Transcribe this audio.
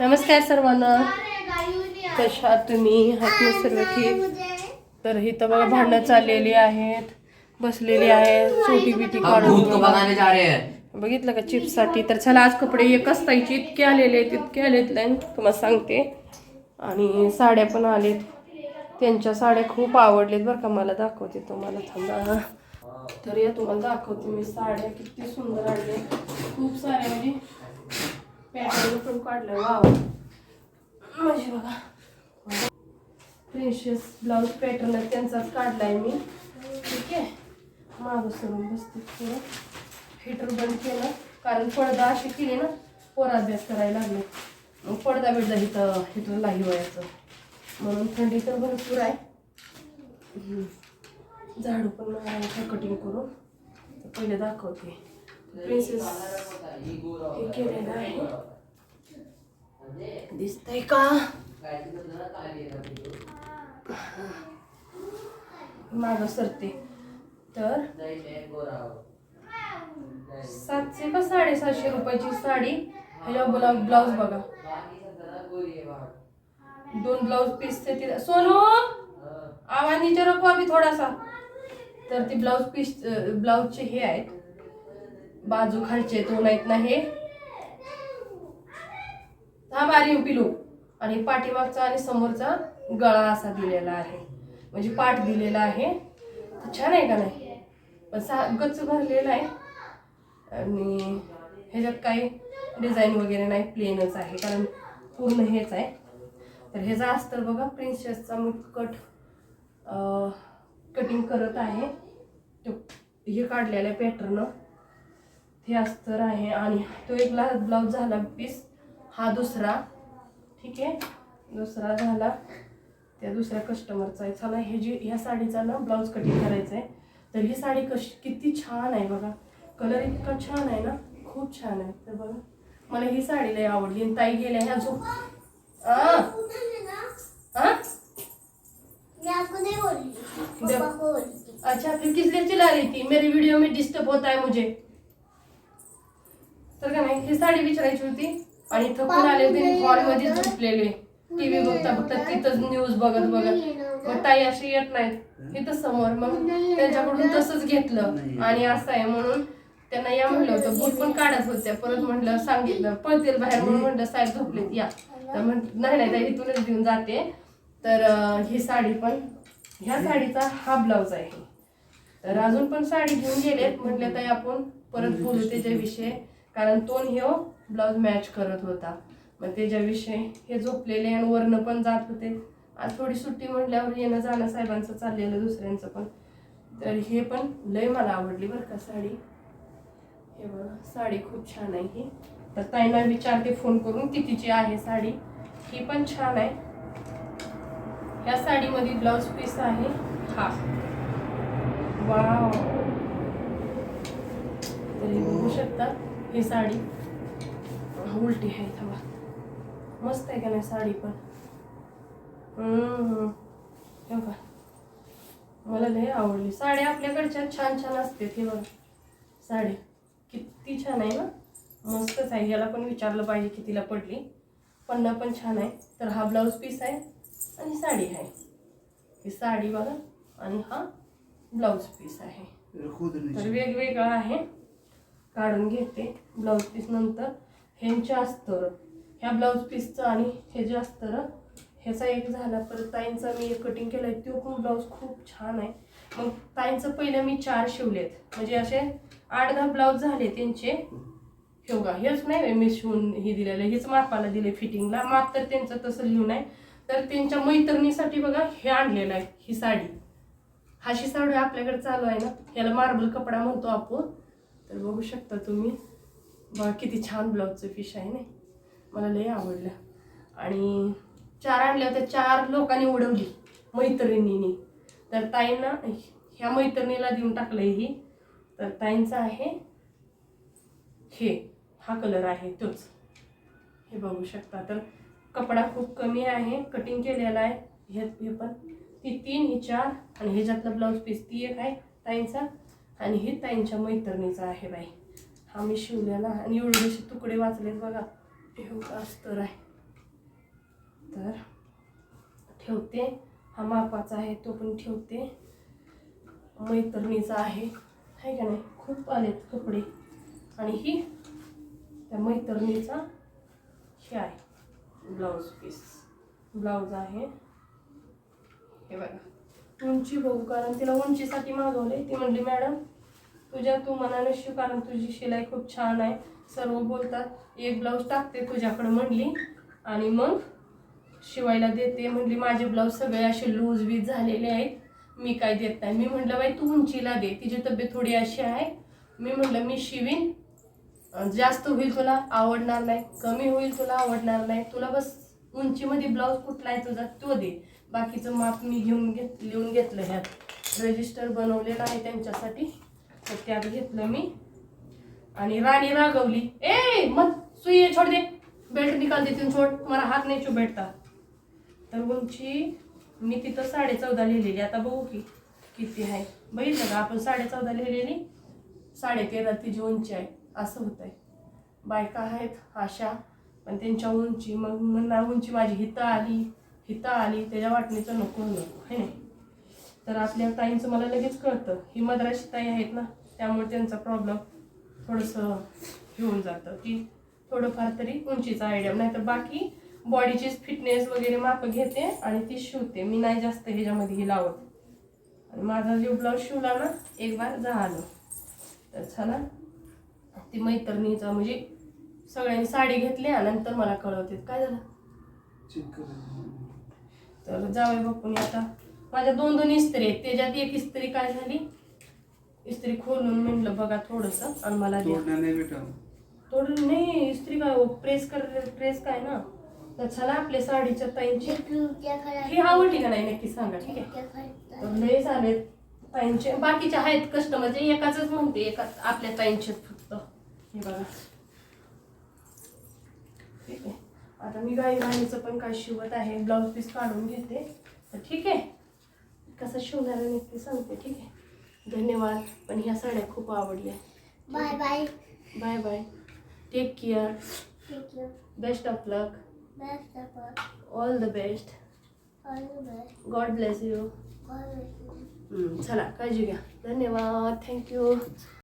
नमस्कार सर्वांना. कशा आहात तुम्ही? हात सर्व ठीक? तर इथं बघा भांडणं चाललेली आहेत. बसलेली आहेत छोटी बिटी को काढून भगाने जा रहे हैं बघितलं का चिप्ससाठी तर चला आज कपडे एकच ताईचे इतके आलेले आहेत इतके आलेत लाईन तुम्हाला सांगते. आणि साड्या पण आलेत. त्यांच्या साड्या खूप आवडलेत बरं का. मला दाखवते तुम्हाला. थांबा तर या तुम्हाला दाखवते मी साड्या. किती सुंदर आले खूप साऱ्या म्हणजे पॅटर्न पण काढलं वाव. म्हणजे बघा. प्रिन्शियस ब्लाऊज पॅटर्न त्यांचाच काढलाय मी. ठीक आहे? मागं सरून बसते थोडं हिटर बंद केलं कारण पडदा अशी केली ना पोर अभ्यास करायला लागले. मग पडदा बिडदा इथं हिटरला हिवायचं म्हणून थंडी तर भरपूर आहे. झाडू पण कटिंग करून. पहिले दाखवते. प्रिन्सेस हे केलेलं आहे. दिसतंय का? मागं सरते. तर सातशे का साडेसातशे रुपयाची साडी ह्याला ब्लाऊज ब्लाऊज बघा. दोन ब्लाऊज पीस ते सोनू! आवाज निचारो रखो थोडासा. तर ती ब्लाऊज पीस ब्लाऊजचे हे आहेत. बाजू खालचे दोन आहेत ना हे. हा बारी पिलू आणि पाठीमागचा आणि समोरचा गळा असा दिलेला आहे. म्हणजे पाठ दिलेला आहे. छान आहे का नाही? पण सा गच्च भरलेला आहे. आणि ह्याच्यात काही डिझाईन वगैरे नाही प्लेनच आहे. कारण पूर्ण हेच आहे. तर ह्याचा अस्तर बघा प्रिन्सेसचा मी कट कटिंग करत आहे. तो हे काढलेलं आहे पॅटर्न हे अस्तर आहे आणि तो एक ला ब्लाऊज झाला पीस हा दुसरा. ठीक आहे? दुसरा झाला. त्या दुसऱ्या कस्टमरचा आहे. चला हे जी ह्या साडीचा ना ब्लाऊज कटिंग करायचं आहे तर ही साडी कशी किती छान आहे बघा. कलर इतका छान आहे ना. खूप छान आहे. तर बघा. मला ही साडी लई आवडली. आणि ताई गेल्या ह्या झोप अच्छा फिर किस लिए चिल्ला रही थी मेरे वीडियो में डिस्टर्ब होता है मुझे. तर का नाही ही साडी विचारायची होती. आणि थकून आले होते हॉलमध्ये झोपलेले. टीव्ही बघता बघता तिथंच न्यूज बघत बघत. मग ताई अशी येत नाहीत. इथं समोर. मग त्यांच्याकडून तसंच घेतलं. आणि असं आहे म्हणून त्यांना या म्हणलं होतं. बूट पण काढत होत्या. परत म्हटलं सांगितलं. पळतील बाहेर म्हणून म्हटलं साहेब झोपलेत या. तर म्हण नाही नाही ताई इथूनच देऊन जाते. तर ही साडी पण ह्या साडीचा हा ब्लाऊज आहे. तर अजून पण साडी घेऊन गेलेत. म्हटले ताई आपण परत बोलू त्याच्याविषयी. कारण तोन हे हो, ब्लाऊज मॅच करत होता. मग त्याच्याविषयी हे झोपलेले आणि वरनं पण जात होते. आज थोडी सुट्टी म्हटल्यावर येणं जाणं साहेबांचं चाललेलं दुसऱ्यांचं पण. तर हे पण लय मला आवडली बरं का साडी. हे बघा साडी खूप छान आहे ही. तर ताईंना विचारते फोन करून कितीची आहे साडी. ही पण छान आहे. ह्या साडीमध्ये ब्लाऊज पीस आहे. हा. वाव तर हे बघू शकता ही साडी. उलटी आहे थांबा. मस्त आहे का नाही साडी पण? हम्म. हे बघा. मला लय आवडली. साड्या आपल्याकडच्या छान छान असते हे बघा. साडी. किती छान आहे ना? मस्तच आहे. याला पण विचारलं पाहिजे कितीला पडली. पन्ना पण छान आहे. तर हा ब्लाऊज पीस आहे आणि साडी आहे. ही साडी बघा. आणि हा ब्लाऊज पीस आहे. तर वेगवेगळं आहे. काढून घेते. ब्लाऊज पीस नंतर ह्यांचे अस्तर. ह्या ब्लाऊज पीसचं आणि हे जे अस्तर ह्याचा एक झाला. परत ताईंचा मी एक कटिंग केलं आहे तो पण ब्लाऊज खूप छान आहे. मग ताईंचं पहिलं मी चार शिवलेत. म्हणजे असे आठ दहा ब्लाऊज झाले त्यांचे. हे बघा हेच नाही मी शिवून हे दिलेलं हेच मापाला दिले फिटिंगला माप तर त्यांचं तसं लिहून आहे. तर त्यांच्या मैत्रिणीसाठी बघा हे आणलेलं आहे ही साडी. हाशी साडी आपल्याकडे चालू आहे ना. याला मार्बल कपडा म्हणतो आपण. तर बघू शकता तुम्ही. बघा किती छान ब्लाऊजचं फिश आहे ना मला लय आवडलं. आणि चार आणल्या होत्या चार लोकांनी उडवली मैत्रिणींनी. तर ताईंना ह्या मैत्रिणीला देऊन टाकलंय ही. तर ताईंचं आहे हे हा कलर आहे तोच. हे बघू शकता. तर कपडा खूप कमी आहे कटिंग केलेला आहे. हे हे पण. ती तीन ही चार. आणि ह्याच्यातला ब्लाऊज पीस ती एक आहे ताईंचा. आणि ही ताईंच्या मैत्रिणीचा आहे बाई. हा मी शिवलेला आणि एवढेसे तुकडे वाचलेत बघा. एवढं अस्तर आहे तर ठेवते. हा मापाचा आहे तो पण ठेवते. मैत्रिणीचा आहे. आहे का नाही? खूप आलेत कपडे. आणि ही त्या मैत्रिणीचा हे आहे. Blouse piece. ब्लाऊज आहे. हे बघा. उंची बघू कारण तिला उंचीसाठी मागवले ती म्हणली मॅडम तुझ्या तू मनाने शिव कारण तुझी शिलाई खूप छान आहे. सर्व बोलतात एक ब्लाऊज टाकते तुझ्याकडे म्हणली. आणि मग शिवायला देते. म्हणली माझे ब्लाऊज सगळे असे लूज बीज झालेले आहेत. मी काय देत नाही. मी म्हटलं बाई तू उंचीला दे. तिची तब्येत थोडी अशी आहे. मी म्हटलं मी शिवीन. जास्त होईल तुला आवडणार नाही. कमी होईल तुला आवडणार नाही. तुला बस उंचीमध्ये ब्लाऊज कुठला आहे तुझा तो दे. बाकीचं माप मी घेऊन घेत लिहून घेतलं ह्यात. रजिस्टर बनवलेलं आहे त्यांच्यासाठी. तर त्यात घेतलं मी. आणि राणी रागवली. ए मग सुई छोड दे. बेल्ट निकाल देते छोड. मला हात नाही चुबेटता तर उंची मी तिथं साडे चौदा लिहिलेली. आता बघू की किती आहे. बघितलं का? आपण साडे चौदा लिहिलेली. साडे तेरा तिची उंची आहे. असं होत आहे बायका आहेत आशा पण त्यांच्या उंची मग म्हणणार उंची माझी हितं आली हितं आली त्याच्या वाटणीचं नको नको हे नाही? तर आपल्या ताईंचं मला लगेच कळतं. ही मद्राशी ताई आहेत ना त्यामुळे त्यांचा प्रॉब्लेम थोडंसं घेऊन जातं. की थोडंफार तरी उंचीचा आयडिया नाही तर बाकी बॉडीचीच फिटनेस वगैरे माप घेते आणि ती शिवते. मी नाही जास्त ह्याच्यामध्ये हे लावत. आणि माझा जो ब्लाऊज शिवला ना एक बार झालं. तर छान ती मैत्रिणीचा म्हणजे सगळ्यांनी साडी घेतली आणि नंतर मला कळवते. काय झालं? तर जावे बापून आता. माझ्या दोन दोन इस्त्री आहेत. त्याच्यात एक इस्त्री काय झाली? इस्त्री खोलून म्हणलं बघा थोडंसं आणि मला थोडं नाही इस्त्री काय प्रेस कर प्रेस काय ना? तर चला आपल्या साडीच्या ताईंची. ही आवडली का नाही नक्की सांगा ठीक आहे? तर लय झाले ताईंचे. बाकीचे आहेत कस्टमर एकाच म्हणते एकाच आपल्या ताईंचे फक्त. हे बघा. ठीक आहे. आता मी गाई गाणीचं पण काय शिवत आहे ब्लाऊज पीस काढून घेते. तर ठीक आहे. कसं शिवणार आहे नक्की सांगते ठीक आहे. धन्यवाद. पण ह्या साड्या खूप आवडल्या. Bye bye. Bye bye. Take care Thank you. Best of luck of all. All the best All the best. God bless you. चला काळजी घ्या. धन्यवाद. थँक्यू